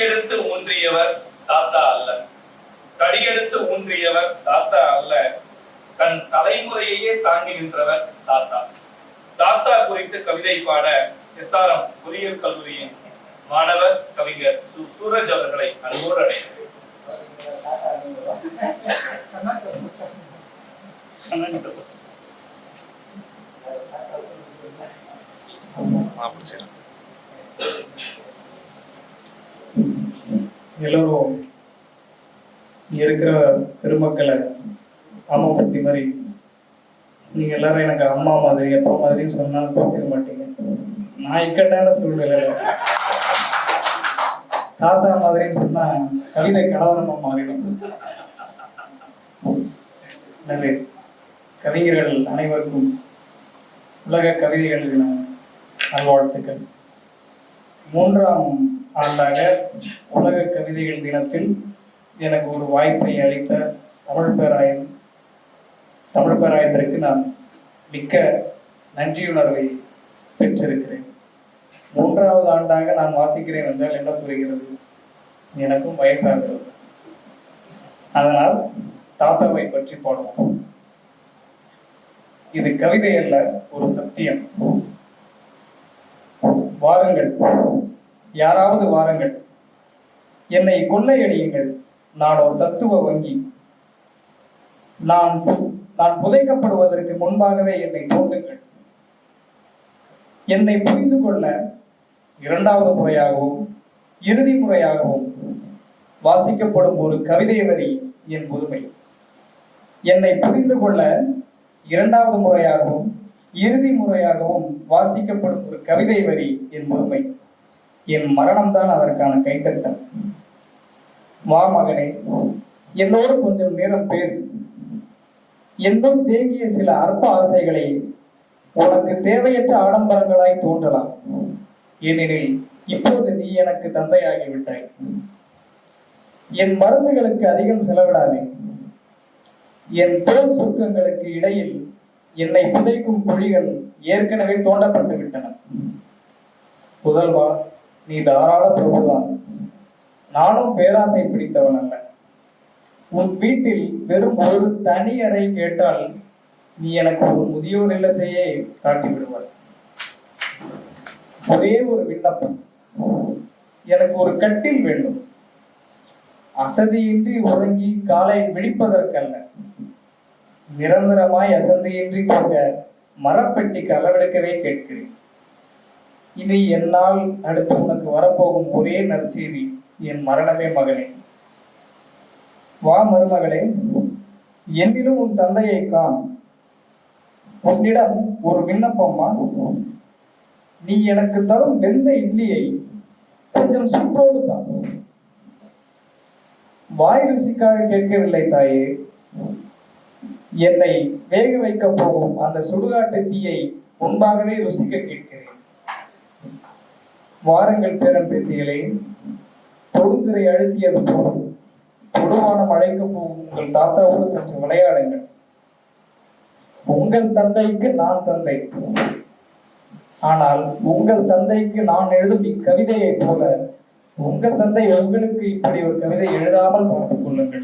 தடியெடுத்து ஊன்றியவர் தாத்தா அல்ல. தடியெடுத்து ஊன்றியவர் தாத்தா அல்ல. தன் தலைமுறையையே தாங்கி நின்றவர் தாத்தா. தாத்தா குறித்து கவிதை பாட எஸ்ஆர்எம் பொறியியல் கல்லூரியின் மாணவர் கவிஞர் சு. சூரஜ் அவர்களை அன்போடு அழைக்கிறேன். எல்லோரும் இருக்கிற பெருமக்களை அம்மா பத்தி மாதிரி நீங்க எல்லாரும் எனக்கு அம்மா மாதிரி அப்பா மாதிரி சொன்னாலும் கோச்சிக்க மாட்டீங்க. நான் இக்கட்டான சூழ்நிலையில தாத்தா மாதிரின்னு சொன்னா கவிதை கலவரமா மாறிடும். எனவே கவிஞர்கள் அனைவருக்கும் உலக கவிதைகள் நான் நல்வாழ்த்துக்கள். மூன்றாம் ஆண்டாக உலக கவிதைகள் தினத்தில் எனக்கு ஒரு வாய்ப்பை அளித்த தமிழ் பேராயம் தமிழ் பேராயத்திற்கு நான் மிக்க நன்றியுணர்வை பெற்றிருக்கிறேன். மூன்றாவது ஆண்டாக நான் வாசிக்கிறேன் என்றால் என்ன புரிகிறது? எனக்கும் வயசாகிறது. அதனால் தாத்தாவை பற்றி பாடுவோம். இது கவிதை அல்ல ஒரு சத்தியம். வாருங்கள். யாராவது வாருங்கள். என்னை கொள்ளையடியுங்கள். நான் ஒரு தத்துவ வங்கி. நான் நான் புதைக்கப்படுவதற்கு முன்பாகவே என்னை தோண்டுங்கள். என்னை புரிந்து கொள்ள இரண்டாவது முறையாகவும் இறுதி முறையாகவும் வாசிக்கப்படும் ஒரு கவிதை வரி என் புதுமை. என்னை புரிந்து கொள்ள இரண்டாவது முறையாகவும் இறுதி முறையாகவும் வாசிக்கப்படும் ஒரு கவிதை வரி என் முழுமை என் மரணம்தான் அதற்கான கைத்தட்டம் வா மகனே என்னோடு கொஞ்சம் நேரம் பேசு. என்னும் தேங்கிய சில அற்ப ஆசைகளை உனக்கு தேவையற்ற ஆடம்பரங்களாய் தோன்றலாம். ஏனெனில் இப்போது நீ எனக்கு தந்தையாகி விட்டாய் என் மருந்துகளுக்கு அதிகம் செலவிடாதே. என் தோல் சுருக்கங்களுக்கு இடையில் என்னை புதைக்கும் குழிகள் ஏற்கனவே தோண்டப்பட்டு விட்டன. புதல்வா நீ தாராள பிரபுதான் நானும் பேராசை பிடித்தவன் அல்ல. உன் வீட்டில் வெறும் ஒரு தனி அறை கேட்டால் நீ எனக்கு ஒரு முதியோர் இல்லத்தையே காட்டி விடுவாய் ஒரே ஒரு விண்ணப்பம். எனக்கு ஒரு கட்டில் வேண்டும். அசதியின்றி உறங்கி காலை விழிப்பதற்கல்ல. நிரந்தரமாய் அசந்தையின்றி கொண்ட மரப்பெட்டிக்கு அளவெடுக்கவே கேட்கிறேன். இனி என்னால் அடுத்து உனக்கு வரப்போகும் ஒரே நற்செய்தி என் மரணமே மகனே வா மருமகளே என்னிலும் உன் தந்தையை காண். உன்னிடம் ஒரு விண்ணப்பம்மா நீ எனக்கு தரும் வெந்த இட்லியை கொஞ்சம் சுற்றோடு தான் வாய் ருசிக்காக கேட்கவில்லை தாயே. என்னை வேக வைக்க போகும் அந்த சுடுகாட்டு தீயை முன்பாகவே ருசிக்க கேட்கிறேன். வாருங்கள் பேரன் பேத்திகளே தொடுதிரை அழுத்தியது போதும். தொடுவானம் அழைக்க போகும் உங்கள் தாத்தாவோடு சற்று விளையாடுங்கள். உங்கள் தந்தைக்கு நான் தந்தை. ஆனால் உங்கள் தந்தைக்கு நான் எழுதும் இக்கவிதையைப் போல உங்கள் தந்தை உங்களுக்கு இப்படி ஒரு கவிதை எழுதாமல் பார்த்துக் கொள்ளுங்கள்.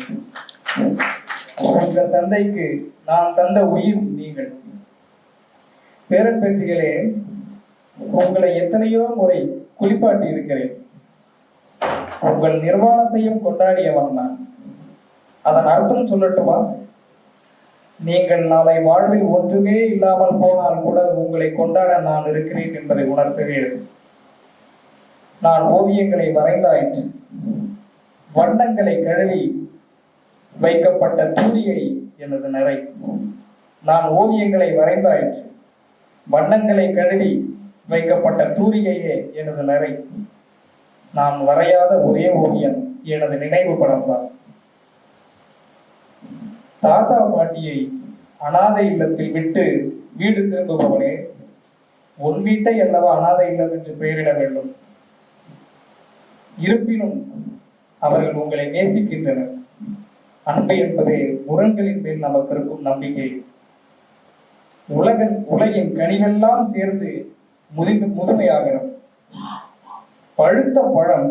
உங்கள் தந்தைக்கு நான் தந்த உயிர் நீங்கள். பேரன் பேத்திகளே உங்களை எத்தனையோ முறை குளிப்பாட்டி இருக்கிறேன். உங்கள் நிர்வாணத்தையும் கொண்டாடியவன் நான். அதன் அர்த்தம் சொல்லட்டுமா? நீங்கள் நாளை வாழ்வில் ஒன்றுமே இல்லாமல் போனால் கூட உங்களை கொண்டாட நான் இருக்கிறேன் என்பதை உணர்த்துகிறேன் நான் ஓவியங்களை வரைந்தாயிற்று. வண்ணங்களை கழுவி வைக்கப்பட்ட தூரியை எனது நிறை. நான் ஓவியங்களை வரைந்தாயிற்று. வண்ணங்களை கழுவி வைக்கப்பட்ட தூரிகையே எனது நிறை. நான் வரையாத ஒரே ஓவியம் எனது நினைவு படம் தான் தாத்தா பாட்டியை அனாதை இல்லத்தில் விட்டு வீடு திரும்புபவனே உன் வீட்டை அல்லவா அனாதை இல்லம் என்று பெயரிட வேண்டும். இருப்பினும் அவர்கள் உங்களை நேசிக்கின்றனர். அன்பு என்பது முரண்களின் மேல் நமக்கு இருக்கும் நம்பிக்கை. உலகன் உலகின் கனிவெல்லாம் சேர்ந்து முதுமை முதுமையாகிறோம் பழுத்த பழம்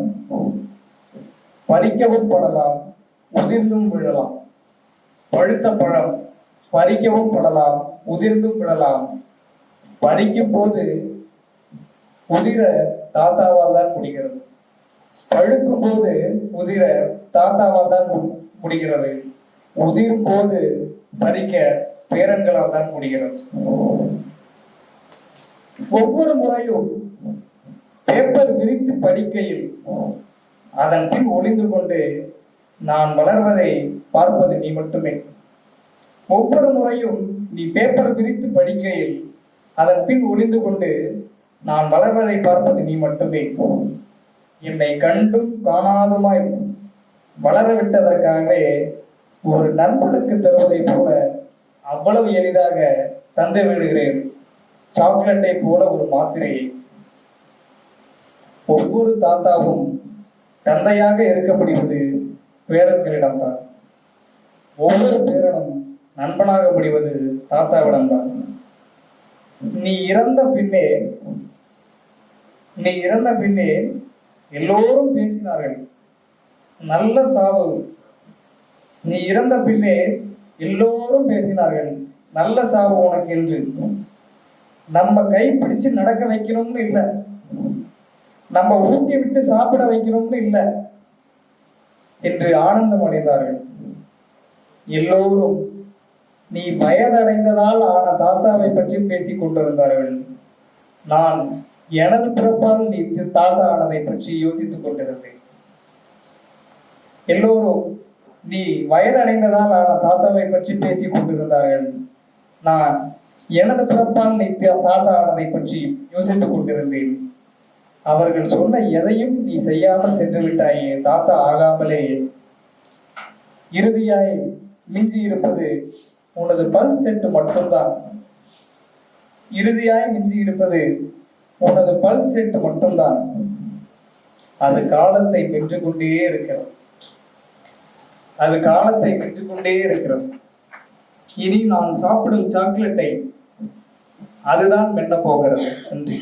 பறிக்கவும் படலாம் உதிர்ந்தும் விழலாம். பழுத்த பழம் பறிக்கவும் படலாம் உதிர்ந்தும் விழலாம். பறிக்கும் போது உதிர தாத்தாவால் தான் முடிகிறது. பழுக்கும் போது உதிர தாத்தாவால் தான் முடிகிறது உதிர் போது பறிக்க பேரன்களால் தான் முடிகிறது ஒவ்வொரு முறையும் பேப்பர் விரித்து படிக்கையில் அதன் பின் ஒளிந்து கொண்டு நான் வளர்வதை பார்ப்பது நீ மட்டுமே. ஒவ்வொரு முறையும் நீ பேப்பர் விரித்து படிக்கையில் அதன் பின் ஒளிந்து கொண்டு நான் வளர்வதை பார்ப்பது நீ மட்டுமே. என்னை கண்டும் காணாதுமாய் வளர விட்டதற்காகவே ஒரு நண்பனுக்கு தருவதைப் போல அவ்வளவு எளிதாக தந்து விடுகிறேன். சாக்லேட்டை போல ஒரு மாத்திரையை ஒவ்வொரு தாத்தாவும் தந்தையாக இருக்கப்படுவது பேரன்களிடம்தான் ஒவ்வொரு பேரனும் நண்பனாக முடிவது தாத்தாவிடம்தான் நீ இறந்த பின்னே நீ இறந்த பின்னே எல்லோரும் பேசினார்கள். நல்ல சாவு நீ இறந்த பின்னே எல்லோரும் பேசினார்கள் நல்ல சாவு உனக்கு என்று. நம்ம கைப்பிடிச்சு நடக்க வைக்கணும்னு இல்லை. நம்ம ஊட்டி விட்டு சாப்பிட வைக்கணும்னு இல்லை. என்று ஆனந்தம் அடைந்தார்கள். எல்லோரும் நீ வயதடைந்ததால் ஆன தாத்தாவை பற்றி பேசிக் கொண்டிருந்தார்கள். நான் எனது பிறப்பால் நீ தாத்தா ஆனதை பற்றி யோசித்துக் கொண்டிருந்தேன். எல்லோரும் நீ வயதடைந்ததால் ஆன தாத்தாவை பற்றி பேசிக் கொண்டிருந்தார்கள். நான் எனது பிறப்பால் நீ தாத்தா ஆனதை பற்றி யோசித்துக் கொண்டிருந்தேன். அவர்கள் சொன்ன எதையும் நீ செய்யாமல் சென்று விட்டாயே தாத்தா ஆகாமலே. இறுதியாய் மிஞ்சி இருப்பது உனது பல் செட்டு மட்டும்தான். இறுதியாய் மிஞ்சி இருப்பது உனது பல் செட்டு மட்டும்தான். அது காலத்தை வென்று கொண்டே இருக்கிறது. அது காலத்தை வென்று கொண்டே இருக்கிறது. இனி நான் சாப்பிடும் சாக்லேட்டை அதுதான் மென்ன போகிறது நன்றி